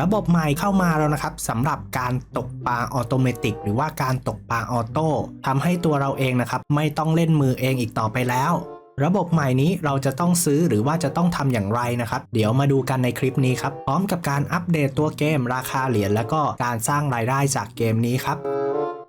ระบบใหม่เข้ามาแล้วนะครับสำหรับการตกปลาออโตเมติกหรือว่าการตกปลาออโต้ทำให้ตัวเราเองนะครับ ไม่ต้องเล่นมือเองอีกต่อไปแล้ว ระบบใหม่นี้เราจะต้องซื้อหรือว่าจะต้องทำอย่างไรนะครับ เดี๋ยวมาดูกันในคลิปนี้ครับ พร้อมกับการอัปเดตตัวเกมราคาเหรียญแล้วก็การสร้างรายได้จากเกมนี้ครับ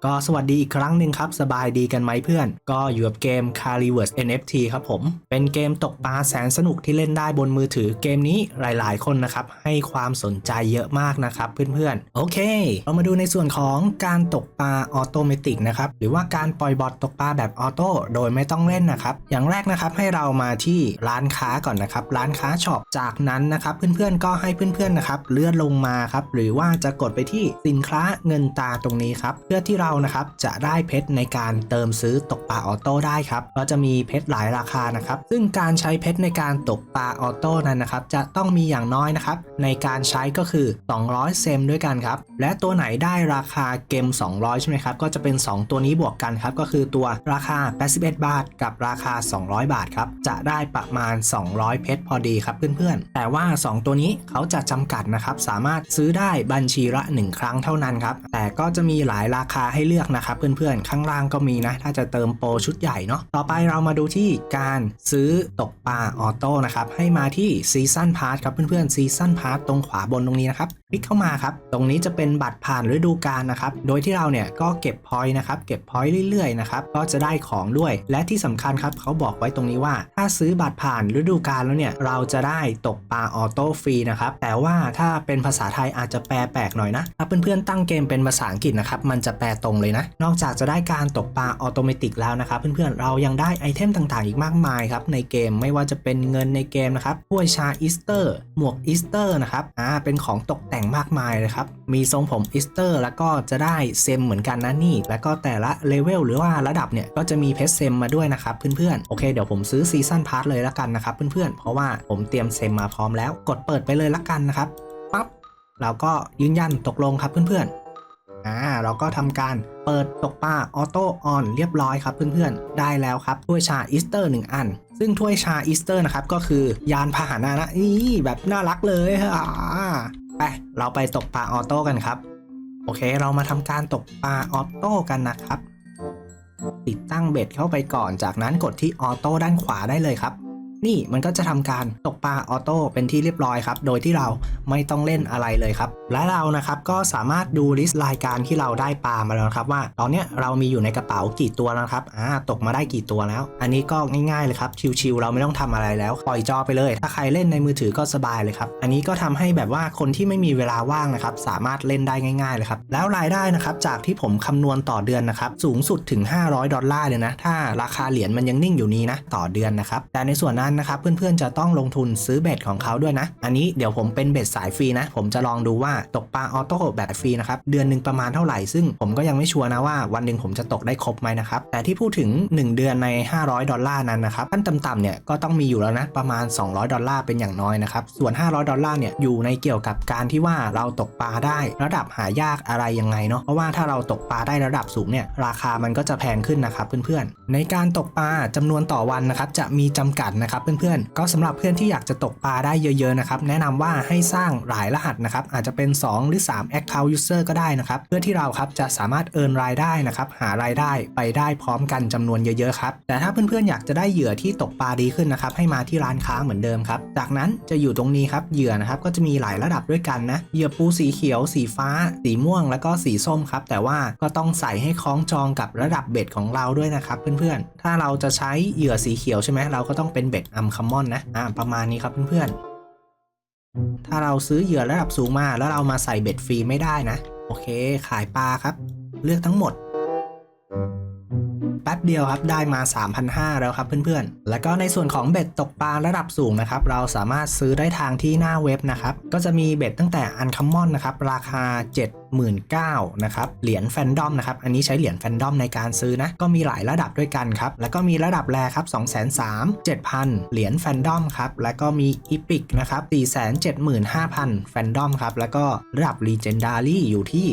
ก็สวัสดีอีกครั้งหนึ่งครับ สบายดีกันไหมเพื่อน ก็อยู่กับเกม c a r i v e r s NFT ครับผม เป็นเกมตกปลาแสนสนุกที่เล่นได้บนมือถือเกมนี้หลายๆ คนนะครับ ให้ความสนใจเยอะมากนะครับเพื่อนๆ โอเค เรามาดูในส่วนของการตกปลาออโตเมติกนะครับ หรือว่าการปล่อยบอทตกปลาแบบออโต้โดยไม่ต้องเล่นนะครับ อย่างแรกนะครับให้เรามาที่ร้านค้าก่อนนะครับ ร้านค้าช็อป จากนั้นนะครับเพื่อนๆก็ให้เพื่อนๆนะครับเลื่อนลงมาครับหรือว่าจะกดไปที่สินค้าเงินตาตรงนี้ครับเพื่อที่เรานะครับจะได้เพชรในการเติมซื้อตกปลาออโต้ได้ครับก็จะมีเพชรหลายราคานะครับ ซึ่งการใช้เพชรในการตกปลาออโต้นั้นนะครับจะต้องมีอย่างน้อยนะครับในการใช้ก็คือ 200 เซมด้วยกันครับและตัวไหนได้ราคาเกม 200 ใช่ไหมครับก็จะเป็น 2 ตัวนี้บวกกันครับก็คือตัวราคา 81 บาท กับราคา 200 บาทครับจะได้ประมาณ 200 เพชรพอดีครับเพื่อนๆ แต่ว่า 2 ตัวนี้เขาจะจำกัดนะครับสามารถซื้อได้บัญชีละ 1 ครั้งเท่านั้นครับแต่ก็จะมีหลายราคาให้เลือกนะครับเพื่อนๆ ข้างล่างก็มีนะ ถ้าจะเติมโปรชุดใหญ่เนาะต่อไปเรามาดูที่การซื้อตกปลาออโต้นะครับให้มาที่ซีซันพาร์ทครับเพื่อนๆซีซันพาร์ทตรงขวาบนตรงนี้นะครับ ลิกเข้ามาครับ ตรงนี้จะเป็นบัตรผ่านฤดูกาลนะครับ โดยที่เราเนี่ยก็เก็บพอยต์นะครับ เก็บพอยต์เรื่อยๆนะครับ ก็จะได้ของด้วย และที่สำคัญครับเขาบอกไว้ตรงนี้ว่า ถ้าซื้อบัตรผ่านฤดูกาลแล้วเนี่ย เราจะได้ตกปลาออโต้ฟรีนะครับ แต่ว่าถ้าเป็นภาษาไทยอาจจะแปลแปลกหน่อยนะ ถ้าเพื่อนๆตั้งเกมเป็นภาษาอังกฤษนะครับ มันจะแปลตรงเลยนะ นอกจากจะได้การตกปลาออโตเมติกแล้วนะครับ เพื่อนๆ เรายังได้ไอเทมต่างๆ อีกมากมายครับในเกม ไม่ว่าจะเป็นเงินในเกมนะครับถ้วยชาอีสเตอร์ หมวกอีสเตอร์นะครับ อ่า เป็นของตกแต่งมากมายเลยครับ มีทรงผมอีสเตอร์ แล้วก็จะได้เซมเหมือนกันนะนี่ แล้วก็แต่ละเลเวลหรือว่าระดับเนี่ย ก็จะมีเพชรเซมมาด้วยนะครับเพื่อนๆ โอเคเดี๋ยวผมซื้อซีซันพาร์ทเลยละกันนะครับเพื่อนๆ เพราะว่าผมเตรียมเซมมาพร้อมแล้ว กดเปิดไปเลยละกันนะครับ ปั๊บ เราก็ยืนยันตกลงครับเพื่อนๆอ่าเราก็ทำการเปิดตกปลาออโต้ออนเรียบร้อยครับเพื่อนๆ ได้แล้วครับถ้วยชาอีสเตอร์ 1 อัน ซึ่งถ้วยชาอีสเตอร์นะครับก็คือยานพาหนะนะนี่แบบน่ารักเลยอ่า ไปเราไปตกปลาออโต้กันครับ โอเคเรามาทำการตกปลาออโต้กันนะครับ ติดตั้งเบ็ดเข้าไปก่อนจากนั้นกดที่ออโต้ด้านขวาได้เลยครับ นี่มันก็จะทำการตกปลาออโต้เป็นที่เรียบร้อยครับ โดยที่เราไม่ต้องเล่นอะไรเลยครับ และเรานะครับก็สามารถดูลิสต์รายการที่เราได้ปลามาแล้วครับว่าตอนนี้เรามีอยู่ในกระเป๋ากี่ตัวแล้วครับอ่าตกมาได้กี่ตัวแล้ว อันนี้ก็ง่ายๆเลยครับชิวๆเราไม่ต้องทำอะไรแล้วปล่อยจอไปเลย ถ้าใครเล่นในมือถือก็สบายเลยครับอันนี้ก็ทำให้แบบว่าคนที่ไม่มีเวลาว่างนะครับสามารถเล่นได้ง่ายๆเลยครับแล้วรายได้นะครับจากที่ผมคำนวณต่อเดือนนะครับสูงสุดถึง 500 ดอลลาร์เลยนะถ้าราคาเหรียญมันยังนิ่งอยู่นี้นะต่อเดือนนะครับแต่ในส่วนนั้นนะครับเพื่อนๆจะต้องลงทุนซื้อเบ็ดของเขาด้วยนะ อันนี้เดี๋ยวผมเป็นเบ็ดสายฟรีนะ ผมจะลองดูว่าตกปลาออโต้แบบฟรีนะครับเดือนหนึ่งประมาณเท่าไหร่ซึ่งผมก็ยังไม่ชัวร์นะว่าวันหนึ่งผมจะตกได้ครบไหมนะครับแต่ที่พูดถึง 1 เดือนใน 500 ดอลลาร์นั้นนะครับขั้นต่ำๆเนี่ยก็ต้องมีอยู่แล้วนะประมาณ 200 ดอลลาร์เป็นอย่างน้อยนะครับส่วน 500 ดอลลาร์เนี่ยอยู่ในเกี่ยวกับการที่ว่าเราตกปลาได้ระดับหายากอะไรยังไงเนาะเพราะว่าถ้าเราตกปลาได้ระดับสูงเนี่ยราคามันก็จะแพงขึ้นนะครับเพื่อนๆ ในการตกปลาจำนวนต่อวันนะครับจะมีจำกัดนะครับเพื่อนๆ ก็สำหรับเพื่อนที่อยากจะตกปลาได้เยอะๆนะครับแนะนำว่าให้สร้างหลายรหัสนะครับอาจจะเป็น 2 หรือ 3 Account User ก็ได้นะครับเพื่อที่เราครับจะสามารถเอินรายได้นะครับหารายได้ไปได้พร้อมกันจำนวนเยอะๆครับแต่ถ้าเพื่อนๆอยากจะได้เหยื่อที่ตกปลาดีขึ้นนะครับให้มาที่ร้านค้าเหมือนเดิมครับจากนั้นจะอยู่ตรงนี้ครับเหยื่อนะครับก็จะมีหลายระดับด้วยกันนะเหยื่อปูสีเขียว สีฟ้า สีม่วง แล้วก็สีส้มครับแต่ว่าก็ต้องใส่ให้คล้องจองกับระดับเบ็ดของเราด้วยนะครับเพื่อนๆ ถ้าเราจะใช้เหยื่อสีเขียวใช่ไหมเราก็ต้องเป็นเบ็ดอัมคัมมอนนะอ่าประมาณนี้ครับเพื่อนๆ ถ้าเราซื้อเหยื่อระดับสูงมาแล้วเรามาใส่เบ็ดฟรีไม่ได้นะ โอเค ขายปลาครับ เลือกทั้งหมดแป๊บเดียวครับได้มา 3,500 แล้วครับเพื่อนๆ แล้วก็ในส่วนของเบ็ดตกปลาระดับสูงนะครับ เราสามารถซื้อได้ทางที่หน้าเว็บนะครับ ก็จะมีเบ็ดตั้งแต่อันคัมมอนนะครับ ราคา 19,000นะครับเหรียญแฟนดอมนะครับอันนี้ใช้เหรียญแฟนดอมในการซื้อนะก็มีหลายระดับด้วยกันครับแล้วก็มีระดับแรครับ2 3 0 0 0 7,000 เหรียญแฟนดอมครับแล้วก็มีอีพิกนะครับ475,000 แฟนดอมครับแล้วก็ระดับ Legendary อยู่ที่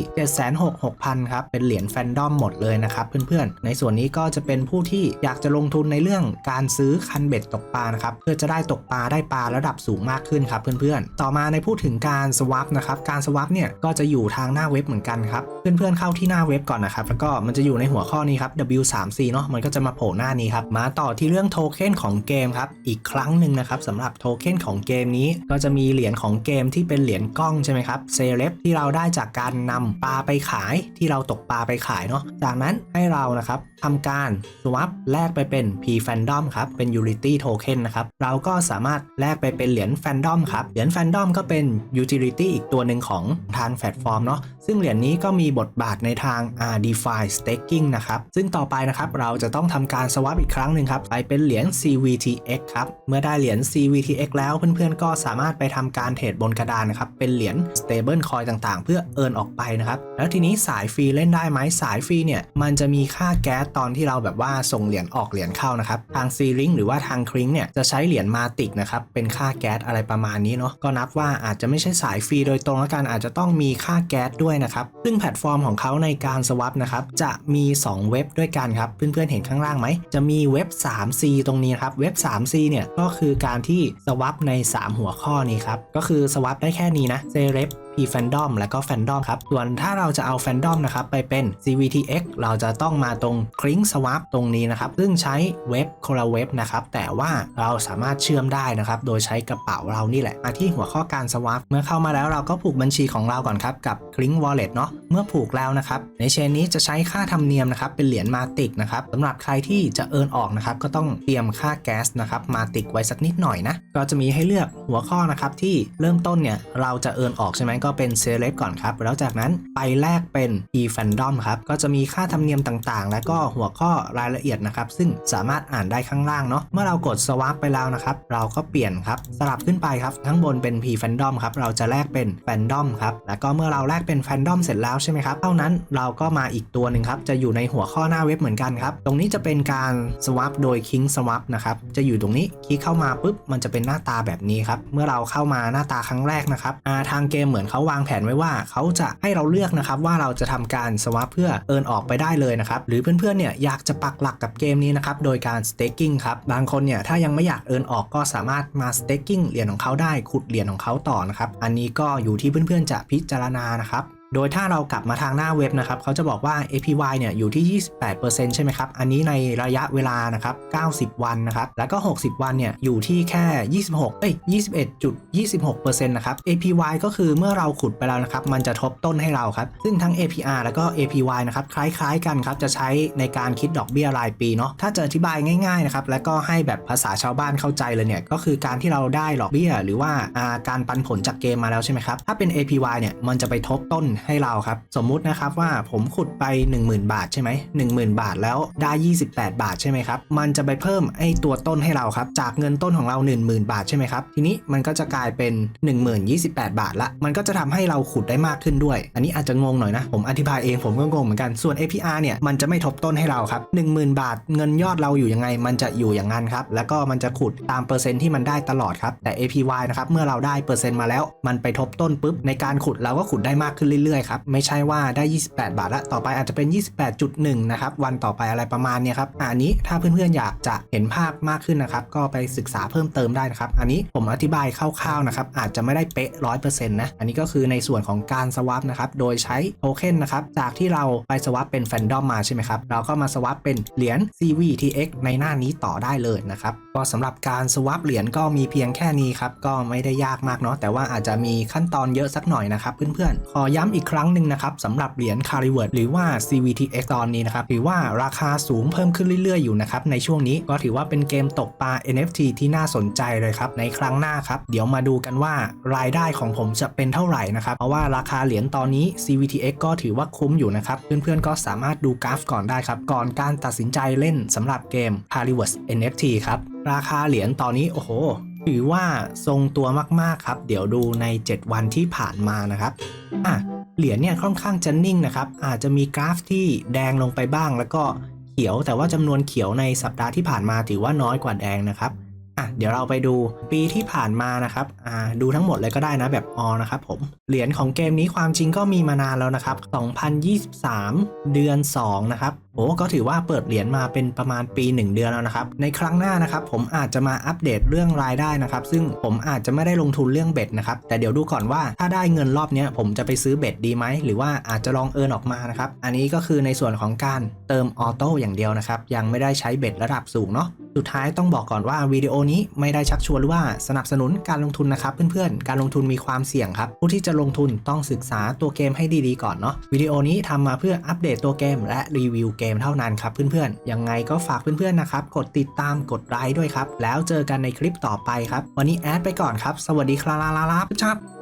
766,000ครับเป็นเหรียญแฟนดอมหมดเลยนะครับเพื่อนๆ ในส่วนนี้ก็จะเป็นผู้ที่อยากจะลงทุนในเรื่องการซื้อคันเบ็ดตกปลานะครับเพื่อจะได้ตกปลาได้ปลาระดับสูงมากขึ้นครับเพื่อนๆ ต่อมาในพูดถึงการสว a ปนะครับการสว a ปเนี่ยก็จะอยู่ทางหน้าเว็บเหมือนกันครับ เพื่อนๆเข้าที่หน้าเว็บก่อนนะครับ แล้วก็มันจะอยู่ในหัวข้อนี้ครับ W3C เนาะมันก็จะมาโผล่หน้านี้ครับ มาต่อที่เรื่องโทเค็นของเกมครับ อีกครั้งหนึ่งนะครับสำหรับโทเค็นของเกมนี้ ก็จะมีเหรียญของเกมที่เป็นเหรียญกล้องใช่ไหมครับเซเลบที่เราได้จากการนำปลาไปขายที่เราตกปลาไปขายเนาะ จากนั้นให้เรานะครับทำการสว a ปแลกไปเป็น P Fandom ครับ เป็น Utility Token นะครับ เราก็สามารถแลกไปเป็นเหรียญ Fandom ครับ เหรียญ Fandom ก็เป็น Utility อีกตัวหนึ่งของทางแพลตฟอร์มเนาะซึ่งเหรียญนี้ก็มีบทบาทในทาง R DeFi Staking นะครับ ซึ่งต่อไปนะครับเราจะต้องทำการสว a ปอีกครั้งหนึ่งครับไปเป็นเหรียญ CVTX ครับ เมื่อได้เหรียญ CVTX แล้วเพื่อนๆ ก็สามารถไปทำการเทรดบนกระดานนะครับ เป็นเหรียญ Stable Coin ต่างๆ เพื่อเอินออกไปนะครับ แล้วทีนี้สายฟรีเล่นได้ไหมสายฟรีเนี่ย มันจะมีค่าแก๊สตอนที่เราแบบว่าส่งเหรียญออกเหรียญเข้านะครับ ทาง c l i n k หรือว่าทางคริงเนี่ยจะใช้เหรียญมาติกนะครับเป็นค่าแก๊สอะไรประมาณนี้เนาะก็นับว่าอาจจะไม่ใช่สายฟรีโดยตรงแล้วกันอาจจะต้องมีค่าแก๊สด้วยนะครับ ซึ่งแพลตฟอร์มของเขาในการสวัปนะครับจะมี 2 เว็บด้วยกันครับ เพื่อนๆเห็นข้างล่างไหม จะมีเว็บ 3C ตรงนี้ครับ เว็บ 3C เนี่ยก็คือการที่สวัปใน 3 หัวข้อนี้ครับ ก็คือสวัปได้แค่นี้นะเซเลบ P Fandom และก็ Fandom ครับ ส่วนถ้าเราจะเอา Fandom นะครับไปเป็น CVTX เราจะต้องมาตรง Clink Swap ตรงนี้นะครับ ซึ่งใช้เว็บคนละเว็บนะครับ แต่ว่าเราสามารถเชื่อมได้นะครับ โดยใช้กระเป๋าเรานี่แหละ มาที่หัวข้อการ swap เมื่อเข้ามาแล้วเราก็ผูกบัญชีของเราก่อนครับ กับ Clink Wallet เนาะ เมื่อผูกแล้วนะครับ ในเชนนี้จะใช้ค่าธรรมเนียมนะครับ เป็นเหรียญมาติกนะครับสำหรับใครที่จะเอินออกนะครับ ก็ต้องเตรียมค่าแก๊สนะครับมาติกไว้สักนิดหน่อยนะ ก็จะมีให้เลือกหัวข้อนะครับที่เริ่มต้นเนี่ยเราจะเอินออกใช่ไหมก็เป็นเซเลบก่อนครับ แล้วจากนั้นไปแลกเป็น e fandom ครับ ก็จะมีค่าธรรมเนียมต่างๆ และก็หัวข้อรายละเอียดนะครับ ซึ่งสามารถอ่านได้ข้างล่างเนาะ เมื่อเรากด swap ไปแล้วนะครับ เราก็เปลี่ยนครับ สลับขึ้นไปครับทั้งบนเป็น p fandom ครับ เราจะแลกเป็น fandom ครับ แล้วก็เมื่อเราแลกเป็น fandom เสร็จแล้วใช่ไหมครับ เท่านั้นเราก็มาอีกตัวหนึ่งครับ จะอยู่ในหัวข้อหน้าเว็บเหมือนกันครับ ตรงนี้จะเป็นการ swap โดย king swap นะครับ จะอยู่ตรงนี้ คลิกเข้ามาปุ๊บ มันจะเป็นหน้าตาแบบนี้ครับ เมื่อเราเข้ามาหน้าตาครั้งแรกนะครับทางเกมเหมือนเขาวางแผนไว้ว่าเขาจะให้เราเลือกนะครับว่าเราจะทำการ swap เพื่อเอินออกไปได้เลยนะครับหรือเพื่อนๆเนี่ยอยากจะปักหลักกับเกมนี้นะครับโดยการ staking ครับบางคนเนี่ยถ้ายังไม่อยากเอินออกก็สามารถมา staking เหรียญของเขาได้ขุดเหรียญของเขาต่อนะครับอันนี้ก็อยู่ที่เพื่อนๆจะพิจารณานะครับ โดยถ้าเรากลับมาทางหน้าเว็บนะครับเขาจะบอกว่า APY เนี่ยอยู่ที่ 28%ใช่ไหมครับ อันนี้ในระยะเวลานะครับ 90 วันนะครับ แล้วก็ 60 วันเนี่ยอยู่ที่แค่ 26 เอ้ย 21.26%นะครับ APY ก็คือเมื่อเราขุดไปแล้วนะครับ มันจะทบต้นให้เราครับ ซึ่งทั้ง APR แล้วก็ APY นะครับ คล้ายๆกันครับ จะใช้ในการคิดดอกเบี้ยรายปีเนาะ ถ้าจะอธิบายง่ายๆนะครับ แล้วก็ให้แบบภาษาชาวบ้านเข้าใจเลยเนี่ย ก็คือการที่เราได้ดอกเบี้ย หรือว่าการปันผลจากเกมมาแล้วใช่ไหมครับ ถ้าเป็น APY เนี่ย มันจะไปทบต้นให้เราครับ สมมุตินะครับว่าผมขุดไป 10,000 บาทใช่ไหม10,000 บาทแล้วได้ 28 บาทใช่ไหมครับ มันจะไปเพิ่มไอ้ตัวต้นให้เราครับ จากเงินต้นของเรา 10,000 บาทใช่ไหมครับ ทีนี้มันก็จะกลายเป็น 1028 บาทละ มันก็จะทำให้เราขุดได้มากขึ้นด้วย อันนี้อาจจะงงหน่อยนะ ผมอธิบายเองผมก็งงเหมือนกัน ส่วน APR เนี่ย มันจะไม่ทบต้นให้เราครับ10,000 บาท เงินยอดเราอยู่ยังไง มันจะอยู่อย่างนั้นครับ แล้วก็มันจะขุดตามเปอร์เซ็นต์ที่มันได้ตลอดครับ แต่ APY นะครับ เมื่อเราได้เปอร์เซ็นต์มาแล้ว มันไปทบต้นปุ๊บ ในการขุดเราก็ขุดได้มากขึ้นเรื่อยๆครับไม่ใช่ว่าได้ 28 บาทละต่อไปอาจจะเป็น 28.1 นะครับวันต่อไปอะไรประมาณเนี้ยครับอันนี้ถ้าเพื่อนๆอยากจะเห็นภาพมากขึ้นนะครับก็ไปศึกษาเพิ่มเติมได้นะครับอันนี้ผมอธิบายคร่าวๆนะครับอาจจะไม่ได้เป๊ะ100%นะอันนี้ก็คือในส่วนของการสว a ปนะครับโดยใช้โทเค็นนะครับจากที่เราไปสว a ปเป็นแฟนดอมมาใช่ไหมครับเราก็มาสว a ปเป็นเหรียญ CVTX ในหน้านี้ต่อได้เลยนะครับก็สำหรับการสว a ปเหรียญก็มีเพียงแค่นี้ครับก็ไม่ได้ยากมากเนาะแต่ว่าอาจจะมีขั้นตอนเยอะสักหน่อยนะครับเพื่อนๆขอย้ำอีกครั้งหนึ่งนะครับสำหรับเหรียญ c a r i w o r d หรือว่า CVTX ตอนนี้นะครับถือว่าราคาสูงเพิ่มขึ้นเรื่อยๆอยู่นะครับในช่วงนี้ก็ถือว่าเป็นเกมตกปลา NFT ที่น่าสนใจเลยครับในครั้งหน้าครับเดี๋ยวมาดูกันว่ารายได้ของผมจะเป็นเท่าไหร่นะครับเพราะว่าราคาเหรียญตอนนี้ CVTX ก็ถือว่าคุ้มอยู่นะครับเพื่อนๆก็สามารถดูกราฟก่อนได้ครับก่อนการตัดสินใจเล่นสำหรับเกม c a r i w o r d NFT ครับราคาเหรียญตอนนี้โอ้โหถือว่าทรงตัวมากๆครับ เดี๋ยวดูใน 7 วันที่ผ่านมานะครับอะ เหรียญเนี่ยค่อนข้างจะนิ่งนะครับ อาจจะมีกราฟที่แดงลงไปบ้าง แล้วก็เขียวแต่ว่าจำนวนเขียวในสัปดาห์ที่ผ่านมาถือว่าน้อยกว่าแดงนะครับอะเดี๋ยวเราไปดูปีที่ผ่านมานะครับอ่าดูทั้งหมดเลยก็ได้นะแบบออนะครับผมเหรียญของเกมนี้ความจริงก็มีมานานแล้วนะครับ 2023 เดือน 2 นะครับโอ้ก็ถือว่าเปิดเหรียญมาเป็นประมาณปี 1 เดือนแล้วนะครับ ในครั้งหน้านะครับผมอาจจะมาอัปเดตเรื่องรายได้นะครับ ซึ่งผมอาจจะไม่ได้ลงทุนเรื่องเบ็ดนะครับ แต่เดี๋ยวดูก่อนว่าถ้าได้เงินรอบนี้ผมจะไปซื้อเบ็ดดีไหม หรือว่าอาจจะลองเอินออกมานะครับ อันนี้ก็คือในส่วนของการเติมออโต้อย่างเดียวนะครับ ยังไม่ได้ใช้เบ็ดระดับสูงเนาะสุดท้ายต้องบอกก่อนว่าวิดีโอนี้ไม่ได้ชักชวนหรือว่าสนับสนุนการลงทุนนะครับเพื่อนๆ การลงทุนมีความเสี่ยงครับ ผู้ที่จะลงทุนต้องศึกษาตัวเกมให้ดีๆก่อนเนาะวิดีโอนี้ทำมาเพื่ออัปเดตตัวเกมและรีวิวเกมเท่านั้นครับเพื่อนๆ ยังไงก็ฝากเพื่อนๆนะครับ กดติดตามกดไลค์ด้วยครับ แล้วเจอกันในคลิปต่อไปครับ วันนี้แอดไปก่อนครับ สวัสดีครับชับ